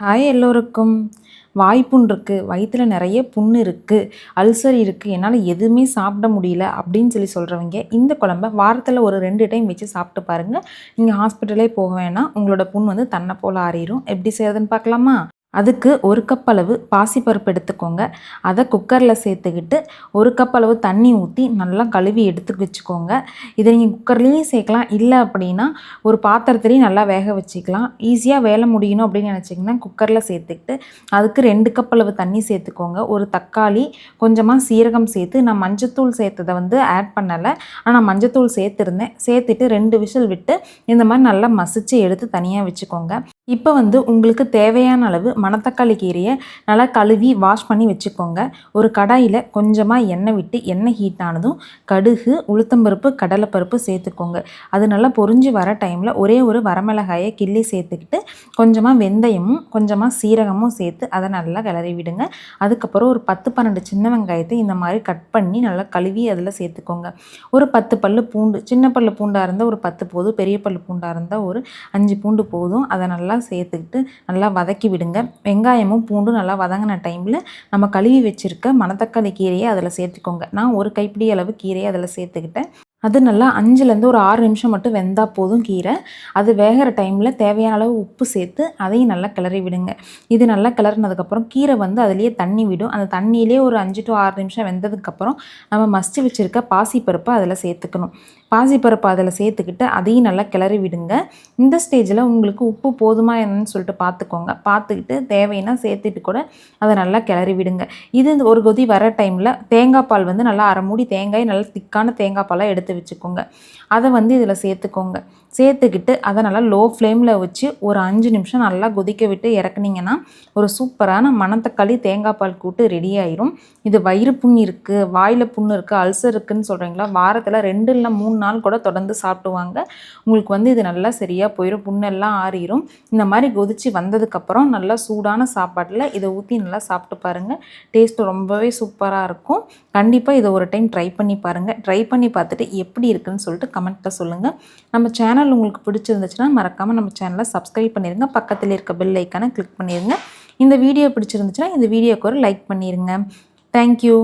Hi எல்லோருக்கும். வாய்ப்புண் இருக்குது வயிற்றில் நிறைய புண் இருக்குது அல்சர் இருக்குது என்னால் எதுவுமே சாப்பிட முடியல அப்படின்னு சொல்லி சொல்கிறவங்க இந்த குழம்ப வாரத்தில் ஒரு ரெண்டு டைம் வச்சு சாப்பிட்டு பாருங்கள் நீங்கள் ஹாஸ்பிட்டலே போக வேணாம் உங்களோட புண் வந்து தன்னை போல் ஆறிடும் எப்படி செய்யறதுன்னு பார்க்கலாமா? அதுக்கு ஒரு கப் அளவு பாசிப்பருப்பு எடுத்துக்கோங்க. அதை குக்கரில் சேர்த்துக்கிட்டு ஒரு கப் அளவு தண்ணி ஊற்றி நல்லா கழுவி எடுத்து வச்சுக்கோங்க. இதை நீங்கள் குக்கர்லேயும் சேர்க்கலாம். இல்லை அப்படின்னா ஒரு பாத்திரத்துலேயும் நல்லா வேக வச்சுக்கலாம். ஈஸியாக வேலை முடியணும் அப்படின்னு நினச்சிங்கன்னா குக்கரில் சேர்த்துக்கிட்டு அதுக்கு ரெண்டு கப் அளவு தண்ணி சேர்த்துக்கோங்க. ஒரு தக்காளி கொஞ்சமாக சீரகம் சேர்த்து நான் மஞ்சத்தூள் சேர்த்ததை வந்து ஆட் பண்ணலை. ஆனால் மஞ்சத்தூள் சேர்த்துருந்தேன். சேர்த்துட்டு ரெண்டு விசில் விட்டு இந்த மாதிரி நல்லா மசிச்சு எடுத்து தனியாக வச்சுக்கோங்க. இப்போ வந்து உங்களுக்கு தேவையான அளவு மணத்தக்காளி கீரையை நல்லா கழுவி வாஷ் பண்ணி வச்சுக்கோங்க. ஒரு கடாயில் கொஞ்சமாக எண்ணெய் விட்டு எண்ணெய் ஹீட் ஆனதும் கடுகு உளுத்தம்பருப்பு கடலைப்பருப்பு சேர்த்துக்கோங்க. அது நல்லா பொரிஞ்சு வர டைமில் ஒரே ஒரு வரமிளகாயை கிள்ளி சேர்த்துக்கிட்டு கொஞ்சமாக வெந்தயமும் கொஞ்சமாக சீரகமும் சேர்த்து அதை நல்லா கிளறி விடுங்க. அதுக்கப்புறம் ஒரு பத்து பன்னெண்டு சின்ன வெங்காயத்தை இந்த மாதிரி கட் பண்ணி நல்லா கழுவி அதில் சேர்த்துக்கோங்க. ஒரு பத்து பல்லு பூண்டு சின்ன பல்லு பூண்டாக இருந்தால் ஒரு பத்து போதும் பெரிய பல்லு பூண்டாக இருந்தால் ஒரு அஞ்சு பூண்டு போதும். அதை நல்லா சேர்த்துக்கிட்டு நல்லா வதக்கி விடுங்க. வெங்காயமும் பூண்டும் நல்லா வதங்கின டைமில் நம்ம கழுவி வச்சுருக்க மணத்தக்காளி கீரையை அதில் சேர்த்துக்கோங்க. நான் ஒரு கைப்பிடி அளவு கீரையை அதில் சேர்த்துக்கிட்டேன். அது நல்லா அஞ்சுலேருந்து ஒரு ஆறு நிமிஷம் மட்டும் வெந்தால் போதும் கீரை. அது வேகிற டைமில் தேவையான அளவு உப்பு சேர்த்து அதையும் நல்லா கிளறி விடுங்க. இது நல்லா கிளறினதுக்கப்புறம் கீரை வந்து அதுலேயே தண்ணி விடும். அந்த தண்ணியிலே ஒரு அஞ்சு டு ஆறு நிமிஷம் வெந்ததுக்கப்புறம் நம்ம மசிச்சு வச்சுருக்க பாசிப்பருப்பை அதில் சேர்த்துக்கணும். பாசிப்பருப்பு அதில் சேர்த்துக்கிட்டு அதையும் நல்லா கிளறி விடுங்க. இந்த ஸ்டேஜில் உங்களுக்கு உப்பு போதுமா என்னன்னு சொல்லிட்டு பார்த்துக்கோங்க பார்த்துக்கிட்டு தேவைன்னா சேர்த்துட்டு கூட அதை நல்லா கிளறி விடுங்க. இது ஒரு கொதி வர டைமில் தேங்காய் பால் வந்து நல்லா அரை மூடி தேங்காய் நல்லா திக்கான தேங்காய் பாலாக எடுத்து வச்சுக்கோங்க. அதை வந்து இதில் சேர்த்துக்கோங்க. சேர்த்துக்கிட்டு அதை நல்லா லோ ஃப்ளேமில் வச்சு ஒரு அஞ்சு நிமிஷம் நல்லா கொதிக்க விட்டு இறக்குனீங்கன்னா ஒரு சூப்பரான மணத்தக்காளி தேங்காய் பால் கூட்டு ரெடி ஆயிரும். இது வயிறு புண் இருக்குது வாயில் புண்ணு இருக்குது அல்சர் இருக்குதுன்னு சொல்கிறீங்களா வாரத்தில் ரெண்டு இல்லை மூணு நாள் கூட தொடர்ந்து சாப்பிடுவாங்க. உங்களுக்கு வந்து இது நல்லா சரியாக போயிடும் புண்ணெல்லாம் ஆறிடும் இந்த மாதிரி கொதித்து வந்ததுக்கப்புறம் நல்லா சூடான சாப்பாட்டில் இதை ஊற்றி நல்லா சாப்பிட்டு பாருங்கள் டேஸ்ட்டு ரொம்பவே சூப்பராக இருக்கும். கண்டிப்பாக இதை ஒரு டைம் ட்ரை பண்ணி பாருங்கள் ட்ரை பண்ணி பார்த்துட்டு எப்படி இருக்குன்னு சொல்லிட்டு கமெண்ட்டில் சொல்லுங்கள் நம்ம சேனல் உங்களுக்கு பிடிச்சிருந்துச்சுன்னா மறக்காமல் நம்ம சேனலை சப்ஸ்கிரைப் பண்ணிடுங்க பக்கத்தில் இருக்க பெல் ஐக்கானை கிளிக் பண்ணிடுங்க இந்த வீடியோ பிடிச்சிருந்துச்சுன்னா இந்த வீடியோக்கு ஒரு லைக் பண்ணிடுங்க தேங்க்யூ